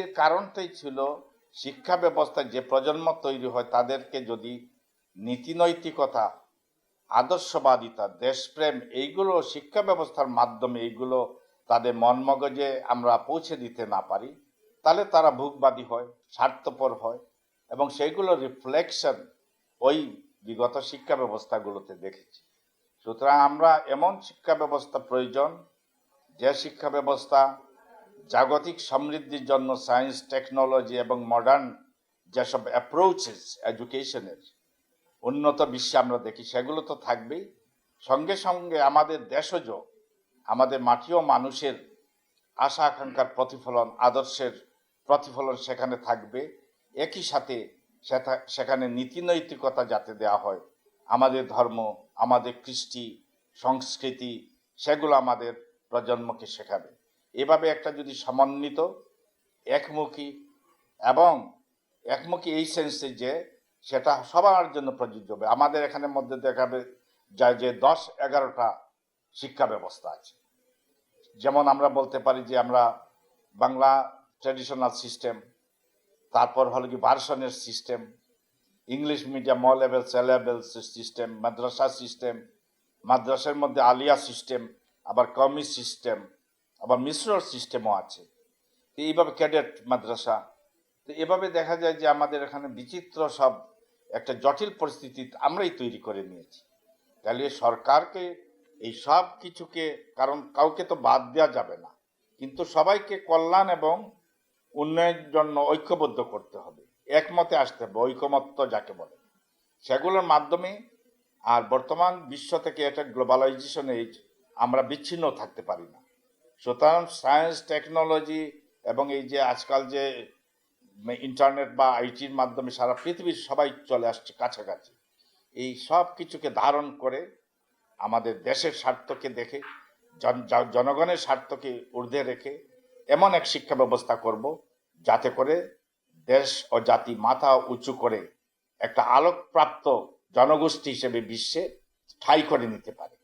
দুর্নীতির কারণটাই ছিল শিক্ষা ব্যবস্থায় যে প্রজন্ম তৈরি হয় তাদেরকে যদি নীতিনৈতিকতা, আদর্শবাদিতা, দেশপ্রেম এইগুলো শিক্ষা ব্যবস্থার মাধ্যমে এইগুলো তাদের মন মগজে আমরা পৌঁছে দিতে না পারি, তাহলে তারা ভোগবাদী হয়, স্বার্থপর হয় এবং সেইগুলো রিফ্লেকশন ওই বিগত শিক্ষা ব্যবস্থাগুলোতে দেখেছি। সুতরাং আমরা এমন শিক্ষা ব্যবস্থা প্রয়োজন, যে শিক্ষা ব্যবস্থা জাগতিক সমৃদ্ধির জন্য সায়েন্স, টেকনোলজি এবং মডার্ন যেসব অ্যাপ্রোচেস এডুকেশনের উন্নত বিশ্বে আমরা দেখি, সেগুলো তো থাকবেই। সঙ্গে সঙ্গে আমাদের দেশজ, আমাদের মাটি ও মানুষের আশা আকাঙ্ক্ষার প্রতিফলন, আদর্শের প্রতিফলন সেখানে থাকবে। একই সেথা- সেখানে নীতিনৈতিকতা যাতে দেওয়া হয়, আমাদের ধর্ম, আমাদের কৃষ্টি, সংস্কৃতি, সেগুলো আমাদের প্রজন্মকে শেখাবে। এভাবে একটা যদি সমন্বিত, একমুখী এবং একমুখী এই সেন্সে যে সেটা সবার জন্য প্রযোজ্য হবে। আমাদের এখানে মধ্যে দেখাবে যায় যে দশ এগারোটা শিক্ষা ব্যবস্থা আছে। যেমন আমরা বলতে পারি যে আমরা বাংলা ট্র্যাডিশনাল সিস্টেম তারপর হলো কি ভার্সনের সিস্টেম ইংলিশ মিডিয়াম ম লেভেল সে লেভেল সিস্টেম মাদ্রাসা সিস্টেম মাদ্রাসার মধ্যে আলিয়া সিস্টেম আবার কমি সিস্টেম আবার মিশ্র সিস্টেমও আছে। তো এইভাবে ক্যাডেট মাদ্রাসা, তো এভাবে দেখা যায় যে আমাদের এখানে বিচিত্র সব একটা জটিল পরিস্থিতি আমরাই তৈরি করে নিয়েছি। তাহলে সরকারকে এই সব কিছুকে, কারণ কাউকে তো বাদ দেওয়া যাবে না। কিন্তু সবাইকে কল্যাণ এবং উন্নয়নের জন্য ঐক্যবদ্ধ করতে হবে। একমতে আসতে হবে, ঐকমত্য যাকে বলে। সেগুলোর মাধ্যমে আর বর্তমান বিশ্ব থেকে এটা গ্লোবালাইজেশন এজ আমরা বিচ্ছিন্ন থাকতে পারি না। সুতরাং সায়েন্স, টেকনোলজি এবং এই যে আজকাল যে ইন্টারনেট বা আইটির মাধ্যমে সারা পৃথিবীর সবাই চলে আসছে কাছাকাছি, এই সব কিছুকে ধারণ করে আমাদের দেশের স্বার্থকে দেখে, জন- জন- জনগণের স্বার্থকে ঊর্ধ্বে রেখে এমন এক শিক্ষা ব্যবস্থা করব যাতে করে দেশ ও জাতি মাথা উঁচু করে একটা আলোকপ্রাপ্ত জনগোষ্ঠী হিসেবে বিশ্বে ঠাঁই করে নিতে পারে।